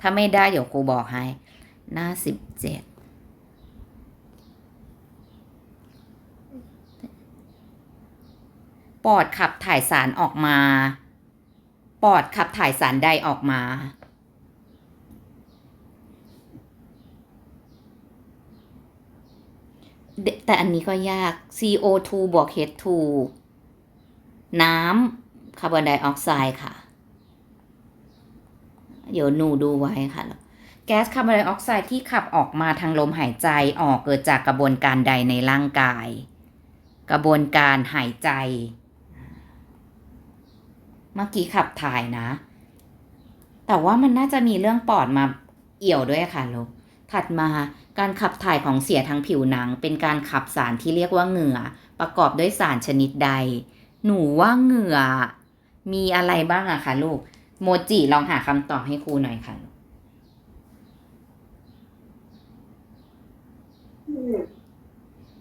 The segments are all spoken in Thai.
ถ้าไม่ได้เดี๋ยวครูบอกให้ หน้าสิบเจ็ดปอดขับถ่ายสารออกมา ปอดขับถ่ายสารใดออกมา แต่อันนี้ก็ยาก CO2 บวก H2 น้ำคาร์บอนไดออกไซด์ค่ะ เดี๋ยวหนูดูไว้ค่ะ แก๊สคาร์บอนไดออกไซด์ที่ขับออกมาทางลมหายใจออกเกิดจากกระบวนการใดในร่างกาย กระบวนการหายใจ เมื่อกี้ขับถ่ายนะ แต่ว่ามันน่าจะมีเรื่องปอดมาเอี่ยวด้วยค่ะลูกถัดมาการขับถ่ายของเสียทางผิวหนัง เป็นการขับสารที่เรียกว่าเหงื่อ ประกอบด้วยสารชนิดใด หนูว่าเหงื่อ มีอะไรบ้างอะคะลูก โมจิลองหาคำตอบให้ครูหน่อยค่ะ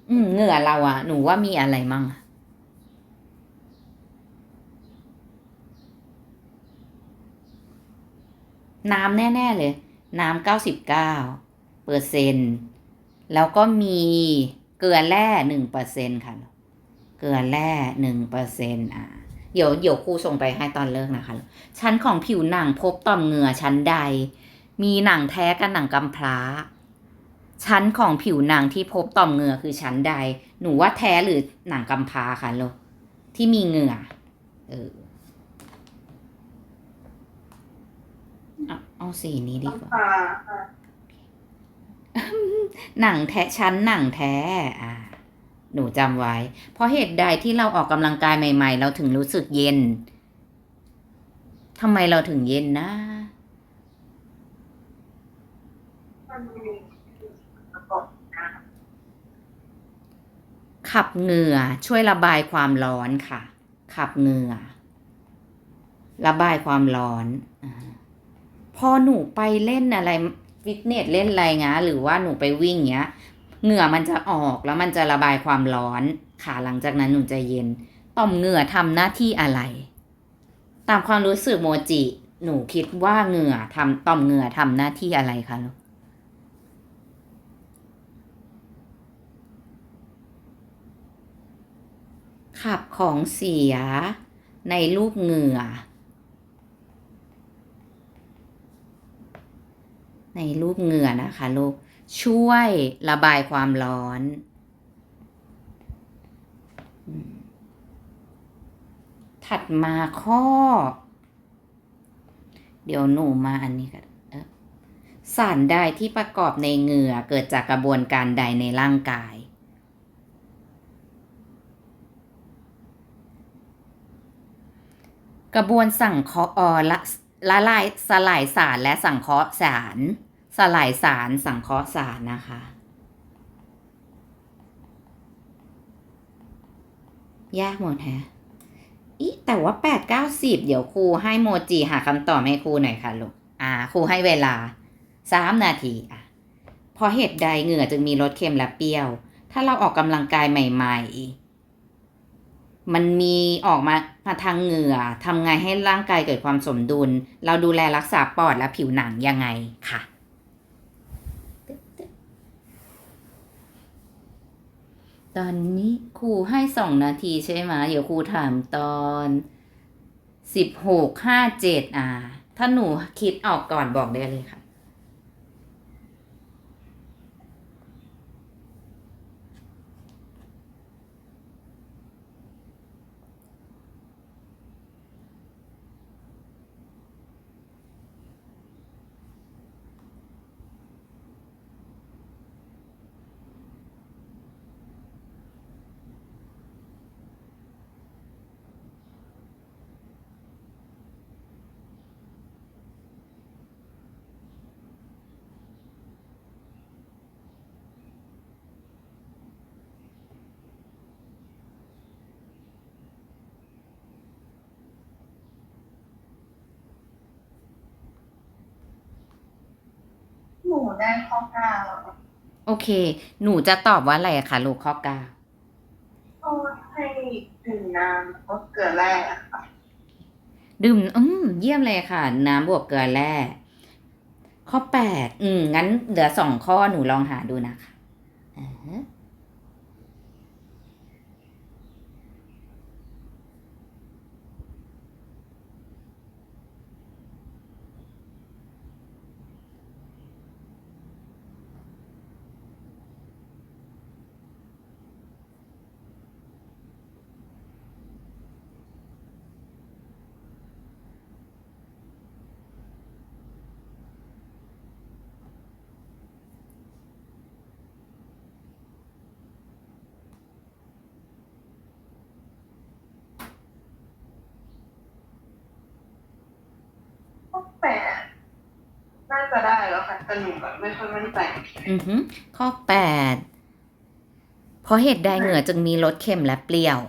อืม เหงื่อเราอะหนูว่ามีอะไรมั่งอะน้ำแน่ ๆ เลย น้ำเก้าสิบเก้าเปอร์เซ็นแล้วก็มีเกลือแร่หนึ่งเปอร์เซ็นค่ะ เกลือแร่หนึ่งเปอร์เซ็นอ่า เดี๋ยวเดี๋ยวครูส่งไปให้ตอนเลิกนะคะ ชั้นของผิวหนังพบต่อมเหงื่อชั้นใด มีหนังแท้กับหนังกำพร้า ชั้นของผิวหนังที่พบต่อมเหงื่อคือชั้นใด หนูว่าแท้หรือหนังกำพร้าคะลูกที่มีเหงื่อเออเอาเอาสีนี้ดีกว่าค่ะหนังแท้ชั้นหนังแท้อ่า หนูจำไว้ เพราะเหตุใดที่เราออกกำลังกายใหม่ ๆ เราถึงรู้สึกเย็นทำไมเราถึงเย็นนะ ขับเหงื่อช่วยระบายความร้อนค่ะ ขับเหงื่อ ระบายความร้อนอพอหนูไปเล่นอะไรฟิตเนสเล่นอะไรงะหรือว่าหนูไปวิ่งเงี้ย เหงื่อมันจะออกแล้วมันจะระบายความร้อนค่ะหลังจากนั้นหนูจะเย็น ต่อมเหงื่อทำหน้าที่อะไร ตามความรู้สึกโมจิ หนูคิดว่าเหงื่อทำต่อมเหงื่อทำหน้าที่อะไรคะลูกขับของเสียในรูปเหงื่อ ในรูปเหงื่อนะคะลูก ช่วยระบายความร้อน ถัดมาข้อ เดี๋ยวหนูมาอันนี้กันเอ๊ะสารใดที่ประกอบในเหงื่อเกิดจากกระบวนการใดในร่างกาย กระบวนสังเคราะห์เอ่อละละลายสลายสารและสังเคราะห์สาร สลายสารสังเคราะห์สารนะคะ ยากหมดแฮะอีแต่ว่าแปดเก้าสิบเดี๋ยวครูให้โมจิหาคำตอบให้ครูหน่อยค่ะลูก อ่า ครูให้เวลาสามนาทีอะพราะเหตุใดเหงื่อจึงมีรสเค็มและเปรี้ยว ถ้าเราออกกำลังกายใหม่ ๆ มันมีออกมามาทางเหงื่อทำไงให้ร่างกายเกิดความสมดุล เราดูแลรักษาปอดและผิวหนังยังไงค่ะ ตอนนี้ครูให้สองนาทีใช่ไหมเดี๋ยวครูถามตอนสิบหกห้าเจ็ดอ่า ถ้าหนูคิดออกก่อนบอกได้เลยค่ะ หนู ได้ข้อเก้าโอเค หนูจะตอบว่าอะไรอะคะลูกข้อเก้าก็ให้ดื่มน้ำแล้วก็เกลือแร่ค่ะดื่มอืมเยี่ยมเลยค่ะ น้ำบวกเกลือแร่ข้อแปดอืมงั้นเหลือสองข้อหนูลองหาดูนะคะอ่าฮะข้อแปดน่าจะได้ แล้วค่ะแต่หนูแบบไม่ค่อยมั่นใจอือฮึข้อแปดเพราะเหตุใดเหงื่อจึงมีรสเค็มและเปรี้ยว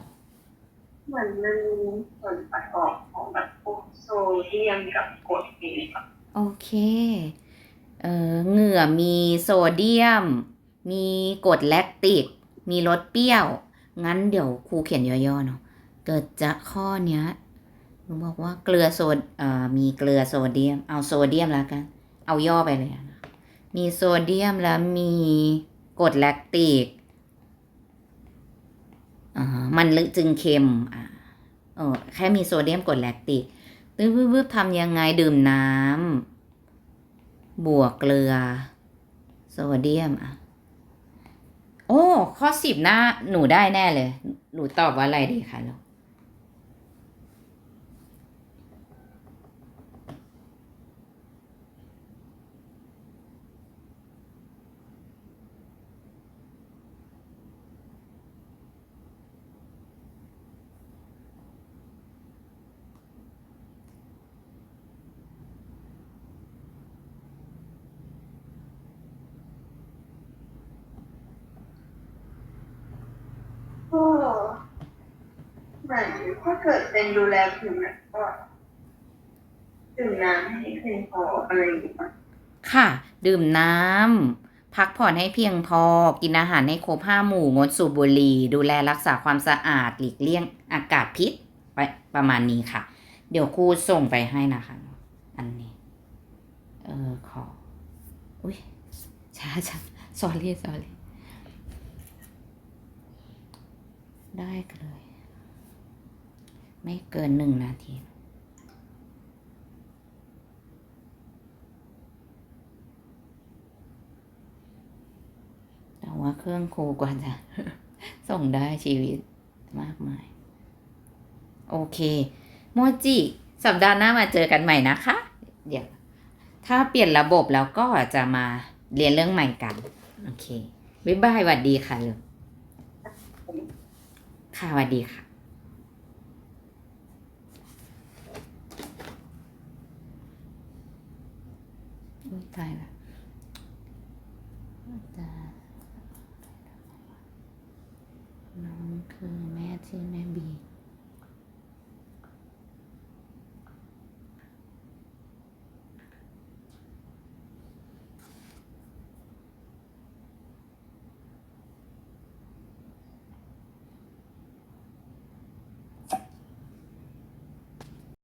เหมือนมันมีส่วนประกอบของแบบพวกโซเดียมกับกรดนี่ค่ะโอเค เอ่อเหงื่อมีโซเดียม มีกรดแลคติก มีรสเปรี้ยว งั้นเดี๋ยวครูเขียนย่อๆเนาะ เกิดจากข้อเนี้ยหนูบอกว่าเกลือโซดเอ่อมีเกลือโซเดียม เอาโซเดียมแล้วกัน เอาย่อไปเลยนะมีโซเดียมแล้วมีกรดแลคติกอ่ามันลึกจึงเค็มอ่าเออแค่มีโซเดียมกรดแลคติกตึ๊บบึ๊บทำยังไงดื่มน้ำบวกเกลือ โซเดียมอะโอ้ ข้อสิบหน้าหนูได้แน่เลย หนูตอบว่าอะไรดีคะลูก เหมือนถ้าเกิดเป็นดูแลผิวเนี่ยก็ดื่มน้ำให้เพียงพออะไรอย่างเงี้ยค่ะ ดื่มน้ำพักผ่อนให้เพียงพอ กินอาหารให้ครบห้าหมู่งดสูบบุหรี่ดูแลรักษาความสะอาดหลีกเลี่ยงอากาศพิษไปประมาณนี้ค่ะ เดี๋ยวครูส่งไปให้นะคะ อันนี้ เออขอ อุ้ยช้าช้า sorry sorry ได้เลย ไม่เกินหนึ่งนาที แต่ว่าเครื่องครูกว่าจะส่งได้ชีวิตมากมาย โอเค โมจิ สัปดาห์หน้ามาเจอกันใหม่นะคะ เดี๋ยว ถ้าเปลี่ยนระบบแล้วก็จะมาเรียนเรื่องใหม่กัน โอเค บ๊ายบายหวัดดีค่ะลุงค่ะหวัดดีค่ะ อุ๊ยตายละตาน้องคือแม่ที่ไม่